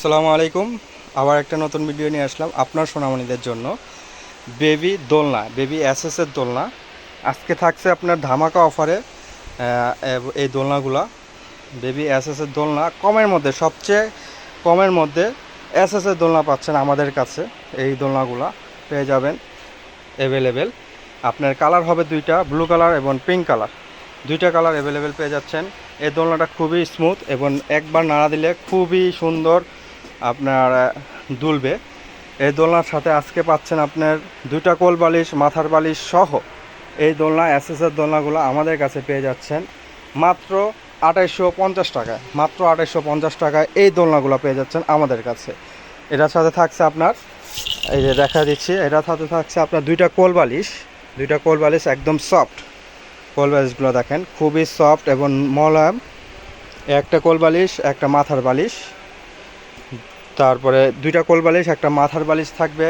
আসসালামু আলাইকুম। আবার একটা নতুন ভিডিও নিয়ে আসলাম আপনার সোনামণিদের জন্য। বেবি দোলনা বেবি এসএসের দোলনা। আজকে থাকছে আপনার ধামাকা অফারে এই দোলনাগুলা। বেবি এসএসের দোলনা, কমের মধ্যে, সবচেয়ে কমের মধ্যে এসএসের দোলনা পাচ্ছেন আমাদের কাছে। এই দোলনাগুলা পেয়ে যাবেন অ্যাভেলেবেল আপনার কালার হবে দুইটা ব্লু কালার এবং পিঙ্ক কালার দুইটা কালার অ্যাভেলেবেল পেয়ে যাচ্ছেন। এই দোলনাটা খুবই স্মুথ এবং একবার নাড়া দিলে খুবই সুন্দর আপনার দুলবে। এই দোলনার সাথে আজকে পাচ্ছেন আপনার দুইটা কোল বালিশ, মাথার বালিশ সহ এই দোলনা এসএসের দোলনাগুলো আমাদের কাছে পেয়ে যাচ্ছেন। মাত্র আঠাইশশো পঞ্চাশ টাকায়, মাত্র আঠাইশশো পঞ্চাশ টাকায় এই দোলনাগুলো পেয়ে যাচ্ছেন আমাদের কাছে। এটার সাথে থাকছে আপনার, এই যে দেখা দিচ্ছি, এটার সাথে থাকছে আপনার দুইটা কোল বালিশ। দুইটা কোল বালিশ একদম সফট। কোল বালিশগুলো দেখেন, খুবই সফট এবং মলায়ম একটা কোল বালিশ, একটা মাথার বালিশ। তারপরে দুইটা কোল বালিশ, একটা মাথার বালিশ থাকবে,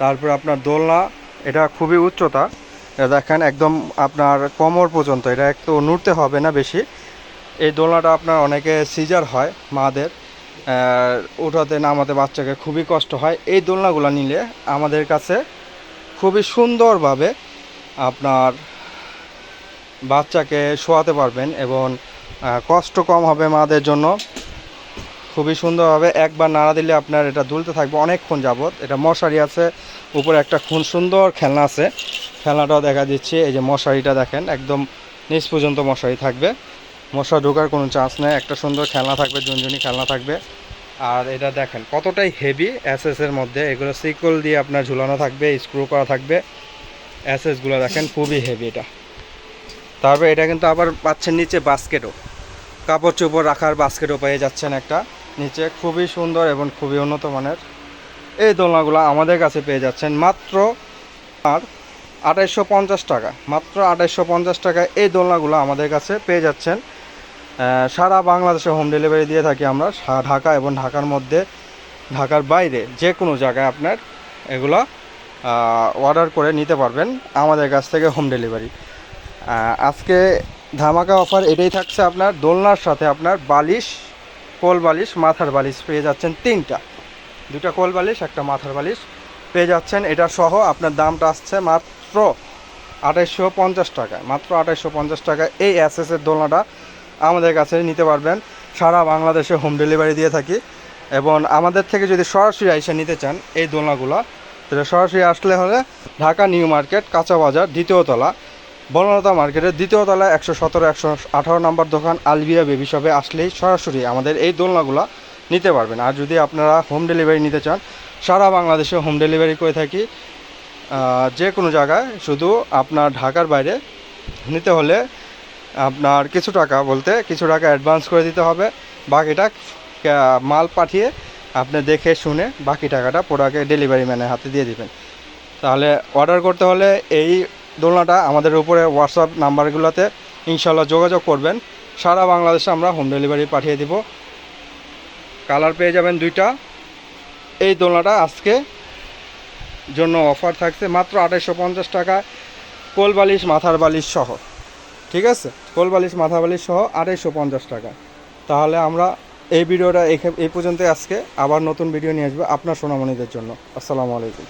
তারপরে আপনার দোলনা, এটা খুবই উচ্চতা। দেখেন, একদম আপনার কোমর পর্যন্ত, এটা একটু নড়তে হবে না বেশি। এই দোলনাটা আপনার অনেকে সিজার হয় মাদের উঠাতে নামাতে বাচ্চাকে খুবই কষ্ট হয়। এই দোলনাগুলো নিলে আমাদের কাছে খুবই সুন্দরভাবে আপনার বাচ্চাকে শোয়াতে পারবেন এবং কষ্ট কম হবে মাদের জন্য। খুবই সুন্দরভাবে একবার নাড়া দিলে আপনার এটা দুলতে থাকবে। অনেকক্ষণ যাবত এটা মশারি আছে। উপরে একটা খুন সুন্দর খেলনা আছে। খেলনাটাও দেখা দিচ্ছে। এই যে মশারিটা দেখেন, একদম নিচ পর্যন্ত মশারি থাকবে। মশা ঢোকার কোনো চান্স নেই। একটা সুন্দর খেলনা থাকবে, ঝুনঝুনি খেলনা থাকবে। আর এটা দেখেন, কতটাই হেভি এর মধ্যে। এগুলো সিকল দিয়ে আপনার ঝুলানো থাকবে স্ক্রু করা থাকবে। এসএসগুলো দেখেন, খুবই হেভি এটা। তারপরে এটা কিন্তু আবার পাচ্ছেন নিচে বাস্কেটও কাপড় চোপড় রাখার বাস্কেটও পেয়ে যাচ্ছেন একটা। নিচে খুবই সুন্দর এবং খুবই উন্নত মানের। এই দোলনাগুলো আমাদের কাছে পেয়ে যাচ্ছেন মাত্র আর আঠাইশশো পঞ্চাশ টাকা। মাত্র আঠাইশশো পঞ্চাশ এই দোলনাগুলো আমাদের কাছে পেয়ে যাচ্ছেন। সারা বাংলাদেশে হোম ডেলিভারি দিয়ে থাকি আমরা। ঢাকা এবং ঢাকার মধ্যে, ঢাকার বাইরে যে কোনো জায়গায় আপনার এগুলো অর্ডার করে নিতে পারবেন আমাদের কাছ থেকে হোম ডেলিভারি আজকে ধামাকা অফার এটাই থাকছে আপনার দোলনার সাথে আপনার বালিশ কোল বালিশ, মাথার বালিশ পেয়ে যাচ্ছেন তিনটা। দুটা কোল বালিশ, একটা মাথার বালিশ পেয়ে যাচ্ছেন। এটা সহ আপনার দামটা আসছে মাত্র আঠাইশশো পঞ্চাশ টাকায়। মাত্র আঠাইশশো পঞ্চাশ টাকায় এই অ্যাসেসের দোলনাটা আমাদের কাছে নিতে পারবেন। সারা বাংলাদেশে হোম ডেলিভারি দিয়ে থাকি এবং আমাদের থেকে যদি সরাসরি এসে নিতে চান এই দোলনাগুলো, তাহলে সরাসরি আসলে হলে ঢাকা নিউ মার্কেট কাঁচা বাজার দ্বিতীয় তলা। বনলতা মার্কেটের দ্বিতীয় তলায় একশো সতেরো, একশো আঠারো নম্বর দোকান আলবিয়া বেবি শপে আসলেই সরাসরি আমাদের এই দোলনাগুলো নিতে পারবেন। আর যদি আপনারা হোম ডেলিভারি নিতে চান, সারা বাংলাদেশে হোম ডেলিভারি করে থাকি। যে কোনো জায়গায় শুধু আপনার ঢাকার বাইরে নিতে হলে আপনার কিছু টাকা বলতে কিছু টাকা অ্যাডভান্স করে দিতে হবে। বাকিটা মাল পাঠিয়ে আপনি দেখে শুনে বাকি টাকাটা প্রোডাক্টে ডেলিভারি ম্যানের হাতে দিয়ে দিবেন। তাহলে অর্ডার করতে হলে এই দোলনাটা আমাদের উপরে হোয়াটসঅ্যাপ নাম্বারগুলোতে ইনশাল্লাহ যোগাযোগ করবেন। সারা বাংলাদেশে আমরা হোম ডেলিভারি পাঠিয়ে দিব। কালার পেয়ে যাবেন দুইটা। এই দোলনাটা আজকে জন্য অফার থাকছে মাত্র আঠাইশশো পঞ্চাশ টাকা। কোল বালিশ, মাথার বালিশ সহ। ঠিক আছে? কোল বালিশ মাথা বালিশ সহ আড়াইশো পঞ্চাশ টাকা। তাহলে আমরা এই ভিডিওটা এই পর্যন্ত আজকে। আবার নতুন ভিডিও নিয়ে আসব আপনার সোনামণিদের জন্য। আসসালামু আলাইকুম।